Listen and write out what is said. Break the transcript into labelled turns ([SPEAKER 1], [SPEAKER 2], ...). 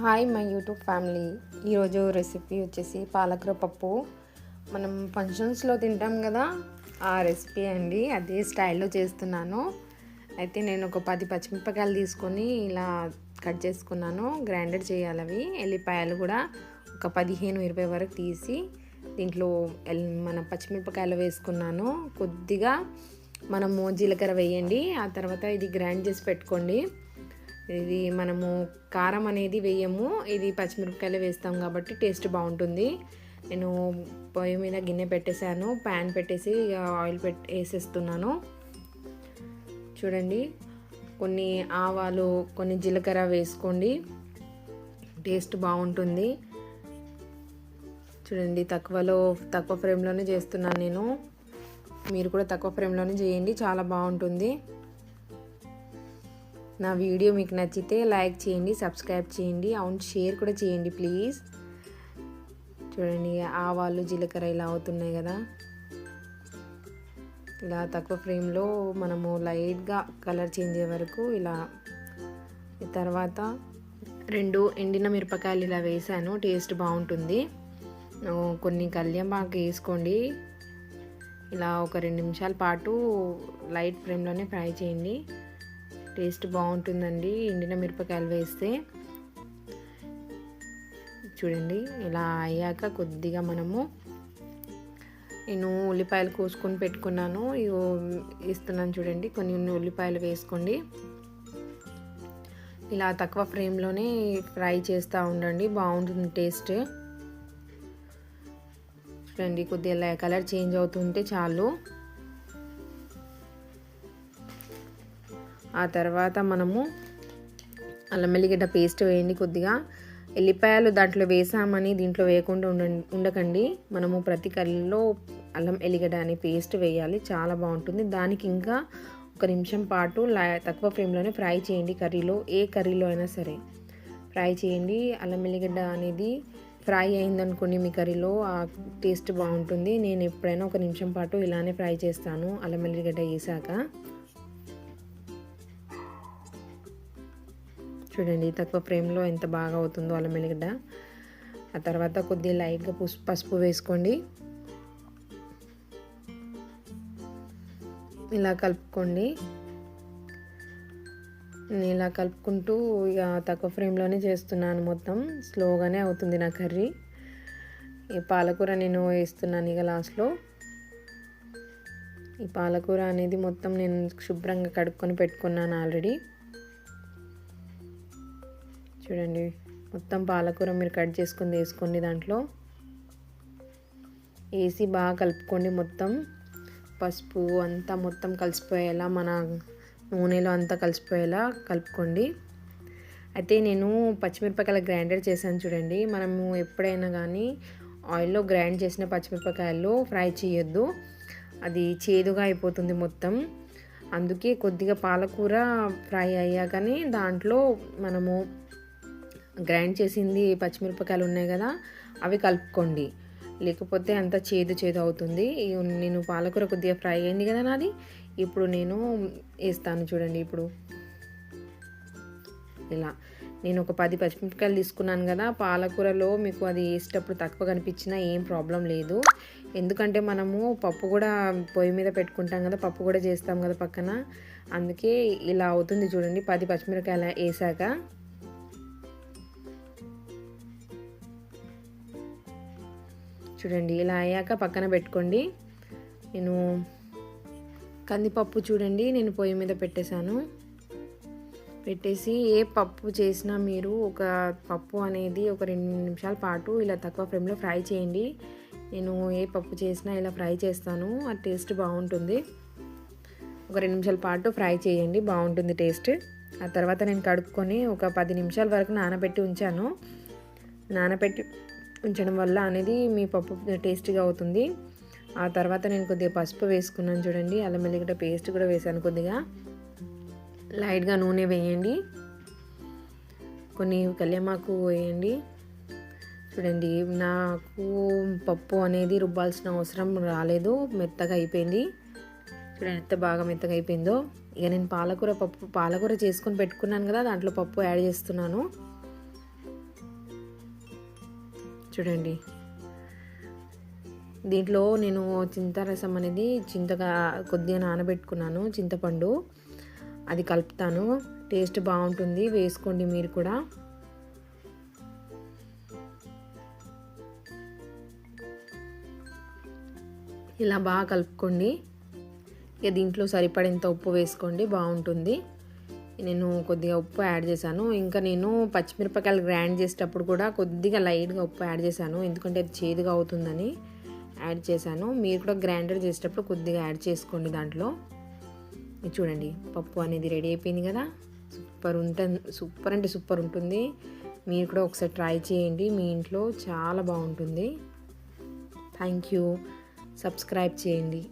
[SPEAKER 1] Hi my YouTube family. ఈరోజు recipe వచ్చేసి పాలకూర పప్పు. మనం ఫంక్షన్స్లో తింటాం కదా ఆ రెసిపీ అండి. అదే స్టైల్లో చేస్తున్నాను. అయితే నేను ఒక పది పచ్చిమిరపకాయలు తీసుకొని ఇలా కట్ చేసుకున్నాను. గ్రైండర్ చేయాలి అవి. ఎల్లిపాయలు కూడా ఒక పదిహేను ఇరవై వరకు తీసి దీంట్లో ఎల్- మన పచ్చిమిరపకాయలు వేసుకున్నాను. కొద్దిగా మనము జీలకర్ర వేయండి. ఆ తర్వాత ఇది గ్రైండ్ చేసి పెట్టుకోండి. ఇది మనము కారం అనేది వేయము. ఇది పచ్చిమిరపకాయలు వేస్తాం కాబట్టి టేస్ట్ బాగుంటుంది. నేను పొయ్యి మీద గిన్నె పెట్టేశాను. ప్యాన్ పెట్టేసి ఇక ఆయిల్ పెట్ వేసేస్తున్నాను. చూడండి. కొన్ని ఆవాలు కొన్ని జీలకర్ర వేసుకోండి. టేస్ట్ బాగుంటుంది. చూడండి తక్కువలో తక్కువ ఫ్రేమ్లోనే చేస్తున్నాను నేను. మీరు కూడా తక్కువ ఫ్రేమ్లోనే చేయండి. చాలా బాగుంటుంది. నా వీడియో మీకు నచ్చితే లైక్ చేయండి సబ్స్క్రైబ్ చేయండి అవును షేర్ కూడా చేయండి ప్లీజ్. చూడండి ఆవాలు జీలకర్ర ఇలా అవుతున్నాయి కదా. ఇలా తక్కువ ఫ్లేమ్లో మనము లైట్గా కలర్ చేంజ్ అయ్యే వరకు ఇలా తర్వాత రెండు ఎండిన మిరపకాయలు ఇలా వేసాను టేస్ట్ బాగుంటుంది. కొన్ని కళ్యామాకు వేసుకోండి. ఇలా ఒక రెండు నిమిషాల పాటు లైట్ ఫ్లేమ్లోనే ఫ్రై చేయండి. టేస్ట్ బాగుంటుందండి ఎండిన మిరపకాయలు వేస్తే. చూడండి ఇలా అయ్యాక కొద్దిగా మనము నేను ఉల్లిపాయలు కోసుకొని పెట్టుకున్నాను. ఇగో ఇస్తున్నాను చూడండి కొన్ని ఉల్లిపాయలు వేసుకోండి. ఇలా తక్కువ ఫ్లేమ్లోనే ఫ్రై చేస్తూ ఉండండి బాగుంటుంది టేస్ట్. చూడండి కొద్దిగా కలర్ చేంజ్ అవుతుంటే చాలు. ఆ తర్వాత మనము అల్లం వెల్లిగడ్డ పేస్ట్ వేయండి కొద్దిగా. ఎల్లిపాయలు దాంట్లో వేసామని దీంట్లో వేయకుండా ఉండ ఉండకండి. మనము ప్రతి కర్రీలో అల్లం ఎల్లిగడ్డ అనే పేస్ట్ వేయాలి. చాలా బాగుంటుంది. దానికి ఇంకా ఒక నిమిషం పాటు లా తక్కువ ఫ్లేమ్లోనే ఫ్రై చేయండి కర్రీలో. ఏ కర్రీలో అయినా సరే ఫ్రై చేయండి. అల్లం వెల్లిగడ్డ అనేది ఫ్రై అయిందనుకోండి మీ కర్రీలో ఆ టేస్ట్ బాగుంటుంది. నేను ఎప్పుడైనా ఒక నిమిషం పాటు ఇలానే ఫ్రై చేస్తాను అల్లం వెల్లిగడ్డ వేసాక. చూడండి తక్కువ ఫ్రేమ్లో ఎంత బాగా అవుతుందో అల్లం వెల్లిగడ్డ ఆ తర్వాత కొద్దిగా లైట్గా పుస్ పసుపు వేసుకోండి. ఇలా కలుపుకోండి. నేను ఇలా కలుపుకుంటూ ఇక తక్కువ ఫ్రేమ్లోనే చేస్తున్నాను మొత్తం. స్లోగానే అవుతుంది నా కర్రీ. ఈ పాలకూర నేను వేస్తున్నాను ఇక లాస్ట్లో. ఈ పాలకూర అనేది మొత్తం నేను శుభ్రంగా కడుక్కొని పెట్టుకున్నాను ఆల్రెడీ. చూడండి. మొత్తం పాలకూర మీరు కట్ చేసుకుని వేసుకోండి దాంట్లో. వేసి బాగా కలుపుకోండి మొత్తం. పసుపు అంతా మొత్తం కలిసిపోయేలా మన నూనెలో అంతా కలిసిపోయేలా కలుపుకోండి. అయితే నేను పచ్చిమిరపకాయల గ్రైండర్ చేశాను చూడండి. మనము ఎప్పుడైనా కానీ ఆయిల్లో గ్రైండ్ చేసిన పచ్చిమిరపకాయలు ఫ్రై చేయొద్దు. అది చేదుగా అయిపోతుంది మొత్తం. అందుకే కొద్దిగా పాలకూర ఫ్రై అయ్యాకనే దాంట్లో మనము గ్రైండ్ చేసింది పచ్చిమిరపకాయలు ఉన్నాయి కదా అవి కలుపుకోండి. లేకపోతే అంత చేదు చేదు అవుతుంది. నేను పాలకూర కొద్దిగా ఫ్రై అయింది కదా నాది ఇప్పుడు నేను వేస్తాను చూడండి ఇప్పుడు. ఇలా నేను ఒక పది పచ్చిమిరపకాయలు తీసుకున్నాను కదా పాలకూరలో మీకు అది వేసేటప్పుడు తక్కువ కనిపించినా ఏం ప్రాబ్లం లేదు. ఎందుకంటే మనము పప్పు కూడా పొయ్యి మీద పెట్టుకుంటాం కదా పప్పు కూడా చేస్తాం కదా పక్కన. అందుకే ఇలా అవుతుంది చూడండి పది పచ్చిమిరపకాయలు వేసాక. చూడండి ఇలా అయ్యాక పక్కన పెట్టుకోండి. నేను కందిపప్పు చూడండి నేను పొయ్యి మీద పెట్టేశాను. పెట్టేసి ఏ పప్పు చేసినా మీరు ఒక పప్పు అనేది ఒక రెండు నిమిషాల పాటు ఇలా తక్కువ ఫ్లేమ్లో ఫ్రై చేయండి. నేను ఏ పప్పు చేసినా ఇలా ఫ్రై చేస్తాను ఆ టేస్ట్ బాగుంటుంది. ఒక రెండు నిమిషాల పాటు ఫ్రై చేయండి బాగుంటుంది టేస్ట్. ఆ తర్వాత నేను కడుక్కొని ఒక పది నిమిషాల వరకు నానబెట్టి ఉంచాను. నానబెట్టి ఉంచడం వల్ల అనేది మీ పప్పు టేస్టీగా అవుతుంది. ఆ తర్వాత నేను కొద్దిగా పసుపు వేసుకున్నాను చూడండి. అల్లం వెల్లిగడ్డ పేస్ట్ కూడా వేసాను కొద్దిగా. లైట్గా నూనె వేయండి. కొన్ని కళ్యామాకు వేయండి. చూడండి నాకు పప్పు అనేది రుబ్బాల్సిన అవసరం రాలేదు. మెత్తగా అయిపోయింది. చూడండి ఎంత బాగా మెత్తగా అయిపోయిందో. ఇక నేను పాలకూర పప్పు పాలకూర చేసుకొని పెట్టుకున్నాను కదా దాంట్లో పప్పు యాడ్ చేస్తున్నాను. చూడండి. దీంట్లో నేను చింతరసం అనేది చింతగా కొద్దిగా నానబెట్టుకున్నాను చింతపండు. అది కలుపుతాను. టేస్ట్ బాగుంటుంది. వేసుకోండి మీరు కూడా. ఇలా బాగా కలుపుకోండి. ఇక దీంట్లో సరిపడేంత ఉప్పు వేసుకోండి. బాగుంటుంది. నేను కొద్దిగా ఉప్పు యాడ్ చేశాను. ఇంకా నేను పచ్చిమిరపకాయలు గ్రైండ్ చేసేటప్పుడు కూడా కొద్దిగా లైట్గా ఉప్పు యాడ్ చేశాను. ఎందుకంటే అది చేదుగా అవుతుందని యాడ్ చేశాను. మీరు కూడా గ్రైండర్ చేసేటప్పుడు కొద్దిగా యాడ్ చేసుకోండి దాంట్లో. చూడండి పప్పు అనేది రెడీ అయిపోయింది కదా. సూపర్ ఉంటుంది సూపర్ అంటే సూపర్ ఉంటుంది. మీరు కూడా ఒకసారి ట్రై చేయండి. మీ ఇంట్లో చాలా బాగుంటుంది. Thank you. సబ్స్క్రైబ్ చేయండి.